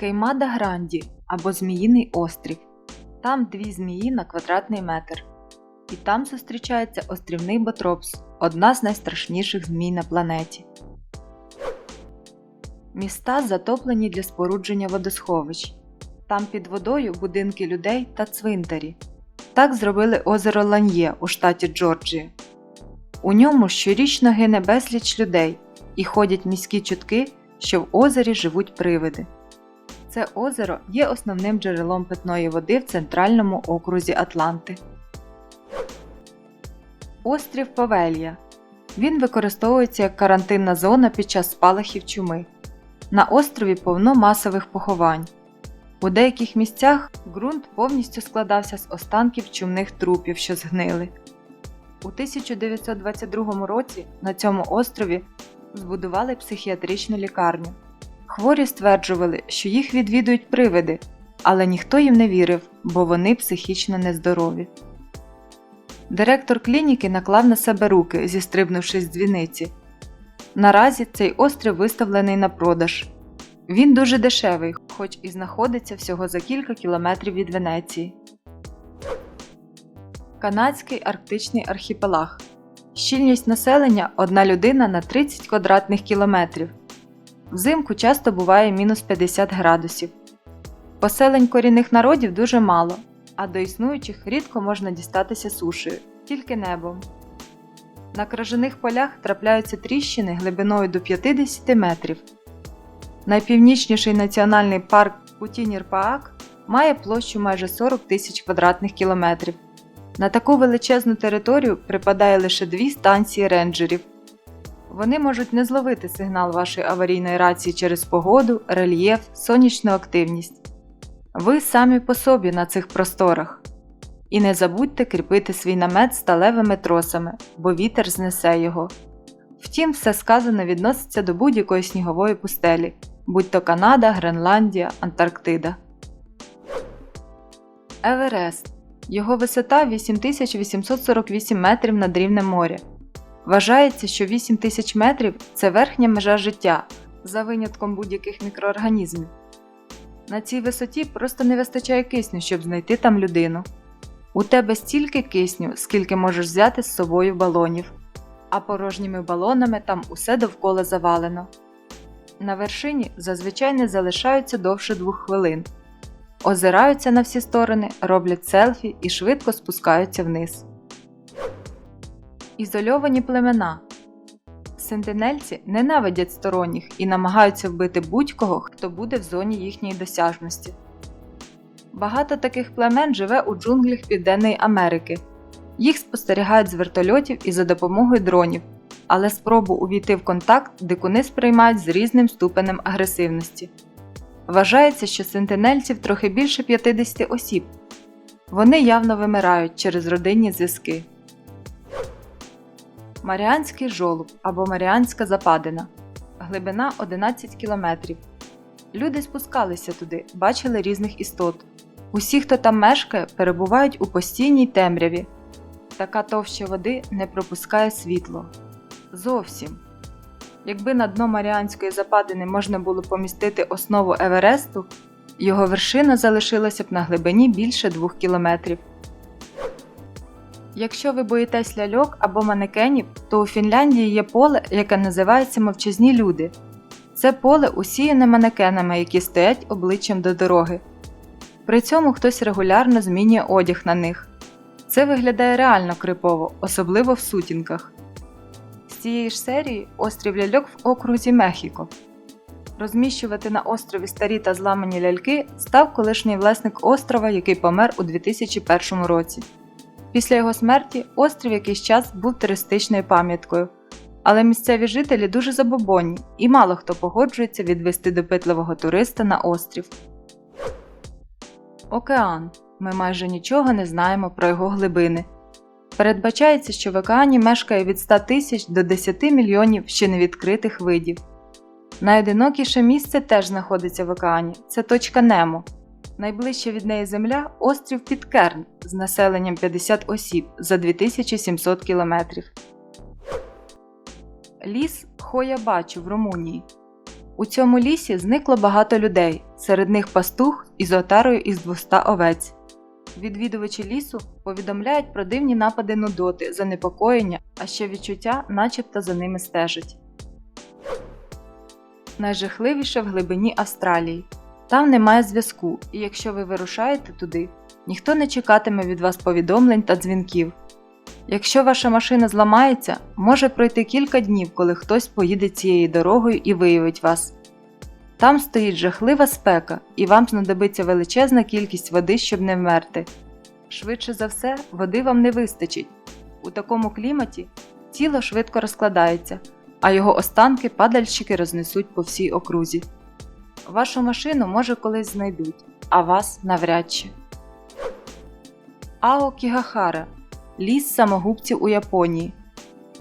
Кеймада Гранді або Зміїний острів. Там дві змії на квадратний метр. І там зустрічається острівний Ботропс одна з найстрашніших змій на планеті. Міста затоплені для спорудження водосховищ. Там під водою будинки людей та цвинтарі. Так зробили озеро Ланьє у штаті Джорджія. У ньому щорічно гине безліч людей і ходять міські чутки, що в озері живуть привиди. Це озеро є основним джерелом питної води в центральному окрузі Атланти. Острів Павелія. Він використовується як карантинна зона під час спалахів чуми. На острові повно масових поховань. У деяких місцях ґрунт повністю складався з останків чумних трупів, що згнили. У 1922 році на цьому острові збудували психіатричну лікарню. Хворі стверджували, що їх відвідують привиди, але ніхто їм не вірив, бо вони психічно нездорові. Директор клініки наклав на себе руки, зістрибнувши з дзвіниці. Наразі цей острів виставлений на продаж. Він дуже дешевий, хоч і знаходиться всього за кілька кілометрів від Венеції. Канадський арктичний архіпелаг. Щільність населення одна людина на 30 квадратних кілометрів. Взимку часто буває мінус 50 градусів. Поселень корінних народів дуже мало, а до існуючих рідко можна дістатися сушею, тільки небом. На кражаних полях трапляються тріщини глибиною до 50 метрів. Найпівнічніший національний парк Путінір-Паак має площу майже 40 тисяч квадратних кілометрів. На таку величезну територію припадає лише дві станції рейнджерів. Вони можуть не зловити сигнал вашої аварійної рації через погоду, рельєф, сонячну активність. Ви самі по собі на цих просторах. І не забудьте кріпити свій намет сталевими тросами, бо вітер знесе його. Втім, все сказане відноситься до будь-якої снігової пустелі, будь то Канада, Гренландія, Антарктида. Еверест. Його висота 8848 метрів над рівнем моря. Вважається, що 8000 метрів це верхня межа життя, за винятком будь-яких мікроорганізмів. На цій висоті просто не вистачає кисню, щоб знайти там людину. У тебе стільки кисню, скільки можеш взяти з собою балонів, а порожніми балонами там усе довкола завалено. На вершині зазвичай не залишаються довше двох хвилин. Озираються на всі сторони, роблять селфі і швидко спускаються вниз. Ізольовані племена. Сентинельці ненавидять сторонніх і намагаються вбити будь-кого, хто буде в зоні їхньої досяжності. Багато таких племен живе у джунглях Південної Америки. Їх спостерігають з вертольотів і за допомогою дронів, але спробу увійти в контакт дикуни сприймають з різним ступенем агресивності. Вважається, що сентинельців трохи більше 50 осіб. Вони явно вимирають через родинні зв'язки. Маріанський жолуб або Маріанська западина. Глибина 11 км. Люди спускалися туди, бачили різних істот. Усі, хто там мешкає, перебувають у постійній темряві. Така товща води не пропускає світло. Зовсім. Якби на дно Маріанської западини можна було помістити основу Евересту, його вершина залишилася б на глибині більше 2 кілометрів. Якщо ви боїтесь ляльок або манекенів, то у Фінляндії є поле, яке називається Мовчазні люди. Це поле усіяне манекенами, які стоять обличчям до дороги. При цьому хтось регулярно змінює одяг на них. Це виглядає реально крипово, особливо в сутінках. З цієї ж серії острів ляльок в окрузі Мехіко. Розміщувати на острові старі та зламані ляльки став колишній власник острова, який помер у 2001 році. Після його смерті острів якийсь час був туристичною пам'яткою, але місцеві жителі дуже забобонні і мало хто погоджується відвести допитливого туриста на острів. Океан. Ми майже нічого не знаємо про його глибини. Передбачається, що в океані мешкає від 100 тисяч до 10 мільйонів ще невідкритих видів. Найодинокіше місце теж знаходиться в океані це точка Немо. Найближча від неї земля острів Підкерн з населенням 50 осіб за 2700 кілометрів. Ліс Хоя Бачу в Румунії. У цьому лісі зникло багато людей, серед них пастух із отарою із 200 овець. Відвідувачі лісу повідомляють про дивні напади нудоти, занепокоєння, а ще відчуття, начебто за ними стежать. Найжахливіше в глибині Австралії. Там немає зв'язку, і якщо ви вирушаєте туди, ніхто не чекатиме від вас повідомлень та дзвінків. Якщо ваша машина зламається, може пройти кілька днів, коли хтось поїде цією дорогою і виявить вас. Там стоїть жахлива спека, і вам знадобиться величезна кількість води, щоб не вмерти. Швидше за все, води вам не вистачить. У такому кліматі тіло швидко розкладається, а його останки падальщики рознесуть по всій окрузі. Вашу машину може колись знайдуть, а вас навряд чи. Ао Кігахара ліс самогубців у Японії.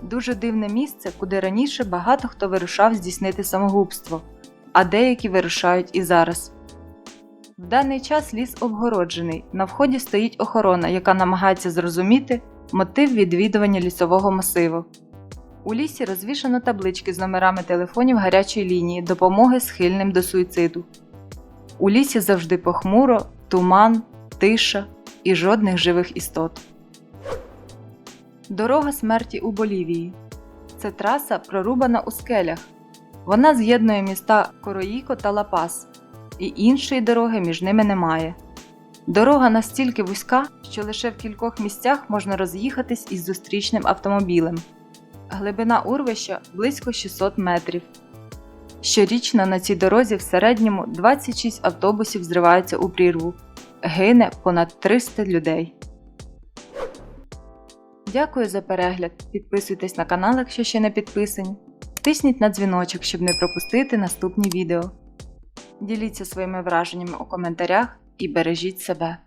Дуже дивне місце, куди раніше багато хто вирушав здійснити самогубство, а деякі вирушають і зараз. В даний час ліс обгороджений, на вході стоїть охорона, яка намагається зрозуміти мотив відвідування лісового масиву. У лісі розвішано таблички з номерами телефонів гарячої лінії допомоги схильним до суїциду. У лісі завжди похмуро, туман, тиша і жодних живих істот. Дорога смерті у Болівії. Це траса прорубана у скелях. Вона з'єднує міста Короїко та Лапас, і іншої дороги між ними немає. Дорога настільки вузька, що лише в кількох місцях можна роз'їхатись із зустрічним автомобілем. Глибина урвища близько 600 метрів. Щорічно на цій дорозі в середньому 26 автобусів зриваються у прірву. Гине понад 300 людей. Дякую за перегляд. Підписуйтесь на канал, якщо ще не підписані. Тисніть на дзвіночок, щоб не пропустити наступні відео. Діліться своїми враженнями у коментарях і бережіть себе.